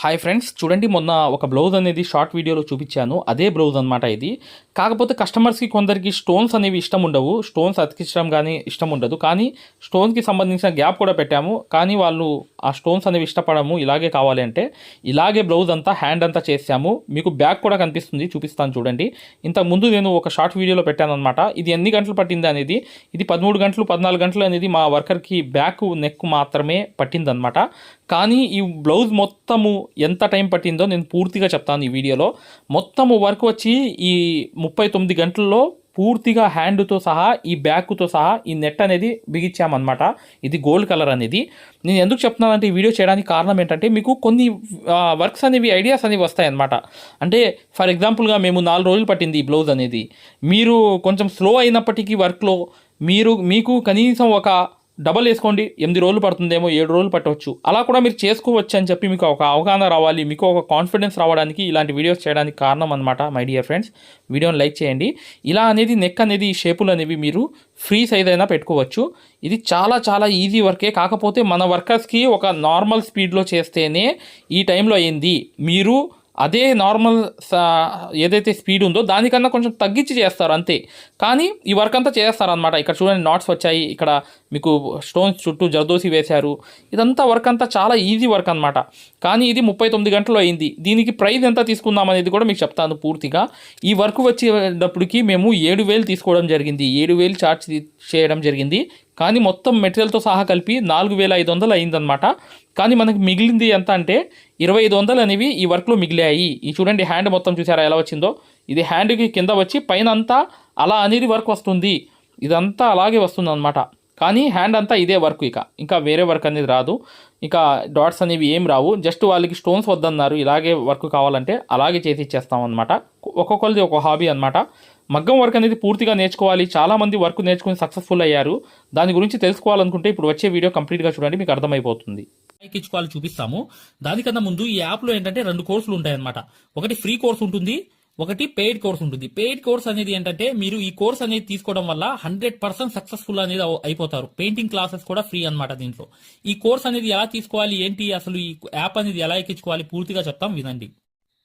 Hi friends చూడండి మొన్న ఒక బ్లౌజ్ అనేది షార్ట్ వీడియోలో చూపించాను. అదే బ్లౌజ్ అనమాట ఇది. కాకపోతే కస్టమర్స్కి కొందరికి స్టోన్స్ అనేవి ఇష్టం ఉండవు. స్టోన్స్ అతికించడం కానీ ఇష్టం ఉండదు. కానీ స్టోన్స్కి సంబంధించిన గ్యాప్ కూడా పెట్టాము. కానీ వాళ్ళు ఆ స్టోన్స్ అనేవి ఇష్టపడము ఇలాగే కావాలి అంటే ఇలాగే బ్లౌజ్ అంతా హ్యాండ్ అంతా చేసాము మీకు బ్యాక్ కూడా కనిపిస్తుంది చూపిస్తాను చూడండి. ఇంతకుముందు నేను ఒక షార్ట్ వీడియోలో పెట్టాను అనమాట ఇది ఎన్ని గంటలు పట్టింది అనేది ఇది పదమూడు గంటలు పద్నాలుగు గంటలు అనేది మా వర్కర్కి బ్యాక్ నెక్ మాత్రమే పట్టిందనమాట కానీ ఈ బ్లౌజ్ మొత్తము ఎంత టైం పట్టిందో నేను పూర్తిగా చెప్తాను ఈ వీడియోలో. మొత్తము వర్క్ వచ్చి ఈ ముప్పై తొమ్మిది గంటల్లో పూర్తిగా హ్యాండ్తో సహా ఈ బ్యాక్తో సహా ఈ నెట్ అనేది బిగించామన్నమాట. ఇది గోల్డ్ కలర్ అనేది. నేను ఎందుకు చెప్తున్నానంటే ఈ వీడియో చేయడానికి కారణం ఏంటంటే మీకు కొన్ని వర్క్స్ అనేవి ఐడియాస్ అనేవి వస్తాయి అన్నమాట అంటే ఫర్ ఎగ్జాంపుల్గా మేము నాలుగు రోజులు పట్టింది ఈ బ్లౌజ్ అనేది. మీరు కొంచెం స్లో అయినప్పటికీ వర్క్లో మీరు మీకు కనీసం ఒక డబల్ వేసుకోండి ఎనిమిది రోజులు పడుతుందేమో ఏడు రోజులు పట్టవచ్చు. అలా కూడా మీరు చేసుకోవచ్చు అని చెప్పి మీకు ఒక అవగాహన రావాలి మీకు ఒక కాన్ఫిడెన్స్ రావడానికి ఇలాంటి వీడియోస్ చేయడానికి కారణం అనమాట మై డియర్ ఫ్రెండ్స్ వీడియోని లైక్ చేయండి. ఇలా అనేది నెక్ అనేది ఈ షేపులు అనేవి మీరు ఫ్రీ సైజ్ అయినా పెట్టుకోవచ్చు. ఇది చాలా చాలా ఈజీ వర్కే కాకపోతే మన వర్కర్స్కి ఒక నార్మల్ స్పీడ్లో చేస్తేనే ఈ టైంలో అయింది. మీరు అదే నార్మల్ ఏదైతే స్పీడ్ ఉందో దానికన్నా కొంచెం తగ్గించి చేస్తారు అంతే. కానీ ఈ వర్క్ అంతా చేస్తారు అనమాట ఇక్కడ చూడండి నాట్స్ వచ్చాయి. ఇక్కడ మీకు స్టోన్స్ చుట్టూ జర్దోసి వేశారు. ఇదంతా వర్క్ అంతా చాలా ఈజీ వర్క్ అనమాట కానీ ఇది ముప్పై తొమ్మిది గంటలు అయింది. దీనికి ప్రైస్ ఎంత తీసుకుందాం అనేది కూడా మీకు చెప్తాను పూర్తిగా. ఈ వర్క్ వచ్చేటప్పటికి మేము ఏడు వేలు తీసుకోవడం జరిగింది. ఏడు వేలు ఛార్జ్ చేయడం జరిగింది. కానీ మొత్తం మెటీరియల్తో సహా కలిపి నాలుగు వేల ఐదు వందలు అయిందనమాట కానీ మనకి మిగిలింది ఎంత అంటే ఇరవై ఐదు వందలు అనేవి ఈ వర్క్లో మిగిలాయి. ఈ చూడండి హ్యాండ్ మొత్తం చూసారా ఎలా వచ్చిందో? ఇది హ్యాండ్కి కింద వచ్చి పైన అంతా అలా అనేది వర్క్ వస్తుంది. ఇదంతా అలాగే వస్తుంది అనమాట కానీ హ్యాండ్ అంతా ఇదే వర్క్ ఇక. ఇంకా వేరే వర్క్ అనేది రాదు. ఇక డాట్స్ అనేవి ఏం రావు. జస్ట్ వాళ్ళకి స్టోన్స్ వద్దన్నారు. ఇలాగే వర్క్ కావాలంటే అలాగే చేసి ఇచ్చేస్తాం అనమాట ఒక్కొక్కరిది ఒక హాబీ అనమాట మగ్గం వర్క్ అనేది పూర్తిగా నేర్చుకోవాలి. చాలామంది వర్క్ నేర్చుకుని సక్సెస్ఫుల్ అయ్యారు. దాని గురించి తెలుసుకోవాలనుకుంటే ఇప్పుడు వచ్చే వీడియో కంప్లీట్గా చూడండి మీకు అర్థమైపోతుంది. ఎక్కించుకోవాలి చూపిస్తాము. దానికన్నా ముందు ఈ యాప్లో ఏంటంటే రెండు కోర్సులు ఉంటాయన్నమాట. ఒకటి ఫ్రీ కోర్స్ ఉంటుంది ఒకటి పెయిడ్ కోర్స్ ఉంటుంది. పెయిడ్ కోర్స్ అనేది ఏంటంటే మీరు ఈ కోర్స్ అనేది తీసుకోవడం వల్ల హండ్రెడ్ పర్సెంట్ సక్సెస్ఫుల్ అనేది అయిపోతారు. పెయింటింగ్ క్లాసెస్ కూడా ఫ్రీ అనమాట దీంట్లో. ఈ కోర్స్ అనేది ఎలా తీసుకోవాలి ఏంటి అసలు ఈ యాప్ అనేది ఎలా ఎక్కించుకోవాలి పూర్తిగా చెప్తాం వినండి.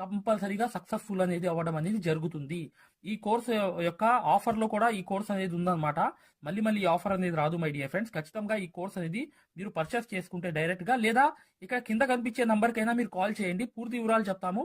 కంపల్సరీగా సక్సెస్ఫుల్ అనేది అవ్వడం అనేది జరుగుతుంది. ఈ కోర్స్ యొక్క ఆఫర్లో కూడా ఈ కోర్స్ అనేది ఉందన్నమాట. మళ్ళీ మళ్ళీ ఆఫర్ అనేది రాదు మై డియర్ ఫ్రెండ్స్. ఖచ్చితంగా ఈ కోర్స్ అనేది మీరు పర్చేస్ చేసుకుంటే డైరెక్ట్గా లేదా ఇక్కడ కింద కనిపించే నంబర్కైనా మీరు కాల్ చేయండి. పూర్తి వివరాలు చెప్తాము.